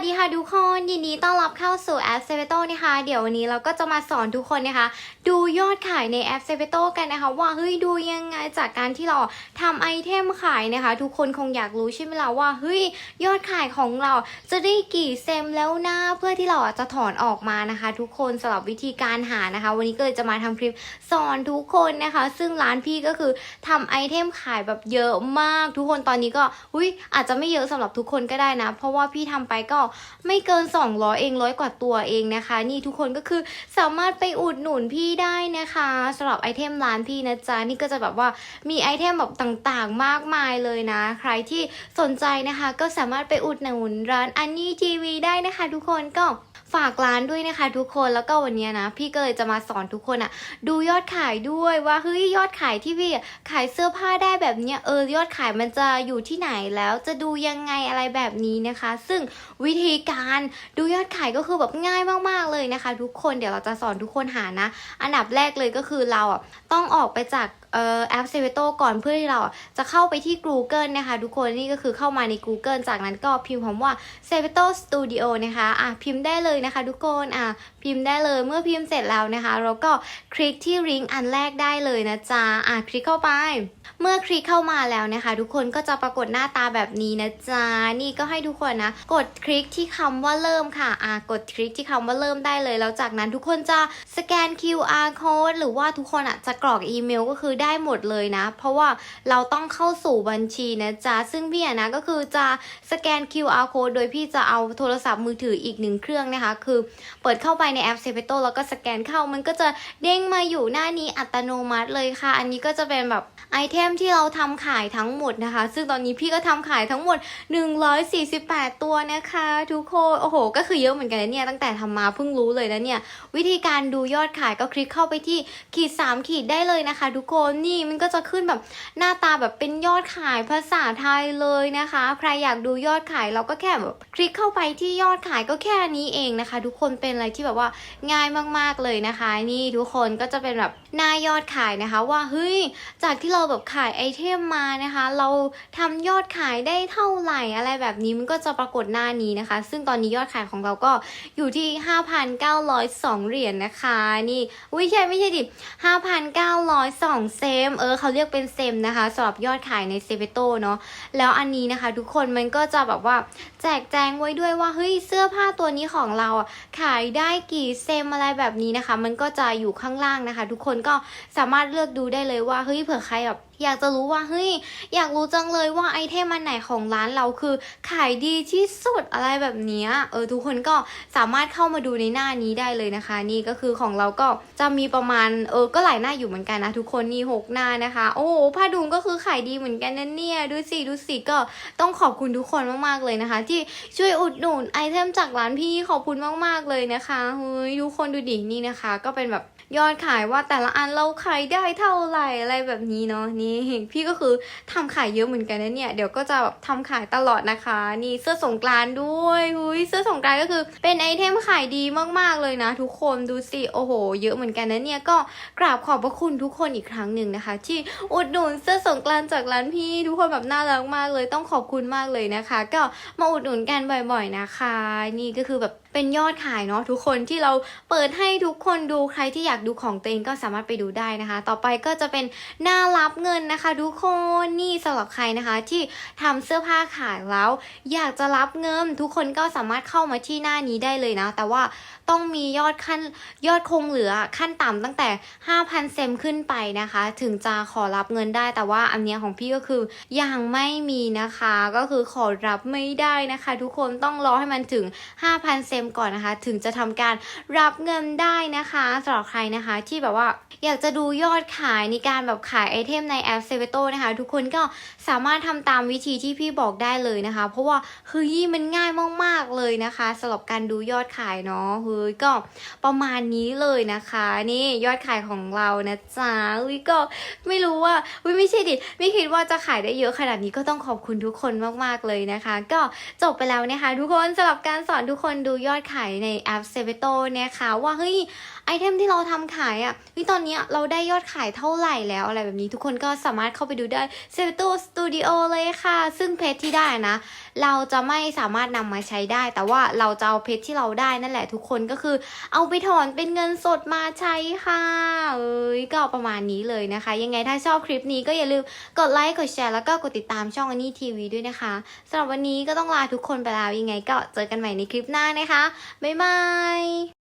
สดีค่ะทุกคนยินดีต้อนรับเข้าสู่แอปเซเ t o นะคะ เดี๋ยววันนี้เราก็จะมาสอนทุกคนนะคะ ดูยอดขายในแอปเซเ t o กันนะคะ ว่าเฮ้ยดูยังไงจากการที่เราทำไอเทมขายนะคะ ทุกคนคงอยากรู้ใช่ไหมล่ะว่าเฮ้ยยอดขายของเราจะได้กี่เซมแล้วนะเพื่อที่เราจะถอนออกมานะคะ ทุกคนสำหรับวิธีการหานะคะ วันนี้ก็เลยจะมาทำคลิปสอนทุกคนนะคะ ซึ่งร้านพี่ก็คือทำไอเทมขายแบบเยอะมาก ทุกคนตอนนี้ก็อุ้ยอาจจะไม่เยอะสำหรับทุกคนก็ได้นะ เพราะว่าพี่ทำไปก็ไม่เกิน 200 เองร้อยกว่าตัวเองนะคะ นี่ทุกคนก็คือสามารถไปอุดหนุนพี่ได้นะคะสำหรับไอเทมร้านพี่นะจ๊ะนี่ก็จะแบบว่ามีไอเทมแบบต่างๆ มากมายเลยนะ ใครที่สนใจนะคะ ก็สามารถไปอุดหนุนร้านอันนี้ทีวีได้นะคะ ทุกคนก็ ฝากร้านด้วยนะคะ ทุกคนแล้วก็วันนี้นะ พี่ก็เลยจะมาสอนทุกคนอะดูยอดขายด้วยว่าเฮ้ยยอดขายที่พี่ขายเสื้อผ้าได้แบบเนี้ยเออยอดขายมันจะอยู่ที่ไหนแล้วจะดูยังไงอะไรแบบนี้นะคะ ซึ่งวิธีการดูยอดขายก็คือแบบง่ายมากๆเลยนะคะ ทุกคนเดี๋ยวเราจะสอนทุกคนหานะ อันดับแรกเลยก็คือเราอะต้องออกไปจาก แอปเซเวโตก่อนเพื่อที่เราจะเข้าไปที่ Google นะคะ ทุกคนนี่ก็คือเข้ามาใน Google จากนั้นก็พิมพ์คำว่า s e v e t o Studio นะคะอะพิมพ์ได้เลยนะคะทุกคนอะพิมพ์ได้เลยเมื่อพิมพ์เสร็จแล้วนะคะเราก็คลิกที่ลิงก์อันแรกได้เลยนะจ๊ะอะคลิกเข้าไป เมื่อคลิกเข้ามาแล้วนะคะ ทุกคนก็จะปรากฏหน้าตาแบบนี้นะจ๊ะนี่ก็ให้ทุกคนนะ กดคลิกที่คำว่าเริ่มค่ะอะกดคลิกที่คำว่าเริ่มได้เลย แล้วจากนั้นทุกคนจะสแกน QR code หรือว่าทุกคนอะจะกรอกอีเมลก็คือได้หมดเลยนะ เพราะว่าเราต้องเข้าสู่บัญชีนะจ๊ะ ซึ่งพี่อะนะก็คือจะสแกน QR code โดยพี่จะเอาโทรศัพท์มือถืออีกหนึ่งเครื่องนะคะ คือเปิดเข้าไปในแอปเซเ t o แล้วก็สแกนเข้ามันก็จะเด้งมาอยู่หน้านี้อัตโนมัติเลยค่ะ อันนี้ก็จะเป็นแบบไอเทมที่เราทำขายทั้งหมดนะคะ ซึ่งตอนนี้พี่ก็ทำขายทั้งหมด 148 ตัวนะคะ ทุกคน โอ้โห ก็คือเยอะเหมือนกันนะเนี่ย ตั้งแต่ทำมาเพิ่งรู้เลยนะเนี่ย วิธีการดูยอดขายก็คลิกเข้าไปที่ขีด3ขีดได้เลยนะคะ ทุกคนนี่มันก็จะขึ้นแบบหน้าตาแบบเป็นยอดขายภาษาไทยเลยนะคะ ใครอยากดูยอดขายเราก็แค่แบบคลิกเข้าไปที่ยอดขายก็แค่นี้เองนะคะ ทุกคนเป็นอะไรที่แบบว่าง่ายมากๆเลยนะคะ นี่ทุกคนก็จะเป็นแบบหน้ายอดขายนะคะ ว่าเฮ้ยจากที่เราแบบขายไอเทมมานะคะ เราทำยอดขายได้เท่าไหร่อะไรแบบนี้มันก็จะปรากฏหน้านี้นะคะ ซึ่งตอนนี้ยอดขายของเราก็อยู่ที่ 5,902 เหรียญนะคะ นี่อุ้ยใช่ไม่ใช่ดิ5,902เซมเออเขาเรียกเป็นเซมนะคะสำหรับยอดขายในเซเวโตเนาะแล้วอันนี้นะคะ ทุกคนมันก็จะแบบว่าแจกแจงไว้ด้วยว่าเฮ้ยเสื้อผ้าตัวนี้ของเราอะขายได้กี่เซมอะไรแบบนี้นะคะ มันก็จะอยู่ข้างล่างนะคะ ทุกคนก็สามารถเลือกดูได้เลยว่าเฮ้ยเผื่อใครแบบ อยากจะรู้ว่าเฮ้ยอยากรู้จังเลยว่าไอเทมอันไหนของร้านเราคือขายดีที่สุดอะไรแบบนี้เออทุกคนก็สามารถเข้ามาดูในหน้านี้ได้เลยนะคะ นี่ก็คือของเราก็จะมีประมาณเออก็หลายหน้าอยู่เหมือนกันนะทุกคนนี่หกหน้านะคะ โอ้ผ้าดุมก็คือขายดีเหมือนกันนะเนี่ยดูสิดูสิก็ต้องขอบคุณทุกคนมากๆเลยนะคะ ที่ช่วยอุดหนุนไอเทมจากร้านพี่ขอบคุณมากๆเลยนะคะเฮ้ยทุกคนดูดินี่นะคะ ก็เป็นแบบยอดขายว่าแต่ละอันเราขายได้เท่าไหร่อะไรแบบนี้เนาะนี่พี่ก็คือทำขายเยอะเหมือนกันนะเนี่ย เดี๋ยวก็จะแบบทำขายตลอดนะคะ นี่เสื้อสงกรานด้วยหุยเสื้อสงกรานก็คือเป็นไอเทมขายดีมากๆเลยนะ ทุกคนดูสิโอ้โห เยอะเหมือนกันนะเนี่ยก็กราบขอบพระคุณทุกคนอีกครั้งหนึ่งนะคะ ที่อุดหนุนเสื้อสงกรานจากร้านพี่ทุกคนแบบน่ารักมากเลยต้องขอบคุณมากเลยนะคะ ก็มาอุดหนุนกันบ่อย ๆนะคะ นี่ก็คือแบบเป็นยอดขายเนาะทุกคนที่เราเปิดให้ทุกคนดูใครที่อยากดูของตัวเองก็สามารถไปดูได้นะคะ ต่อไปก็จะเป็นหน้ารับเงินนะคะ ทุกคนนี่สำหรับใครนะคะที่ทำเสื้อผ้าขายแล้ว อยากจะรับเงิน ทุกคนก็สามารถเข้ามาที่หน้านี้ได้เลยนะ แต่ว่าต้องมียอดขั้นยอดคงเหลือขั้นต่ำตั้งแต่ 5,000 เซมขึ้นไปนะคะ ถึงจะขอรับเงินได้ แต่ว่าอันเนี้ยของพี่ก็คือยังไม่มีนะคะ ก็คือขอรับไม่ได้นะคะ ทุกคนต้องรอให้มันถึง 5,000 เซมก่อนนะคะ ถึงจะทำการรับเงินได้นะคะสำหรับใครนะคะที่แบบว่าอยากจะดูยอดขายในการแบบขายไอเทมในแอปเซเวโตนะคะ ทุกคนก็สามารถทำตามวิธีที่พี่บอกได้เลยนะคะ เพราะว่าเฮ้ยมันง่ายมากๆเลยนะคะสำหรับการดูยอดขายเนาะเฮ้ยก็ประมาณนี้เลยนะคะ นี่ยอดขายของเรานะจ๊ะเฮ้ยก็ไม่รู้ว่าเฮ้ยไม่ใช่ดิไม่คิดว่าจะขายได้เยอะขนาดนี้ก็ต้องขอบคุณทุกคนมากๆเลยนะคะ ก็จบไปแล้วนะคะ ทุกคนสำหรับการสอนทุกคนดูยอดอดขายในแอปเซเวโตเนี่ยคะว่าเฮ้ย อเทมที่เราทำขายอะ่ะวิตอนนี้เราได้ยอดขายเท่าไหร่แล้วอะไรแบบนี้ทุกคนก็สามารถเข้าไปดูได้ s e v e t o Studio เลยค่ะ ซึ่งเพจที่ได้นะ เราจะไม่สามารถนำมาใช้ได้ แต่ว่าเราจะเอาเพชรที่เราได้นั่นแหละทุกคนก็คือ เอาไปถอนเป็นเงินสดมาใช้ค่ะเอ้ยก็ประมาณนี้เลยนะคะ ยังไงถ้าชอบคลิปนี้ก็อย่าลืมกดไลค์กดแชร์แล้วก็กดติดตามช่องอันนี้ทีวีด้วยนะคะสำหรับวันนี้ก็ต้องลาทุกคนไปแล้วยังไง ก็เจอกันใหม่ในคลิปหน้านะคะบ๊ายบาย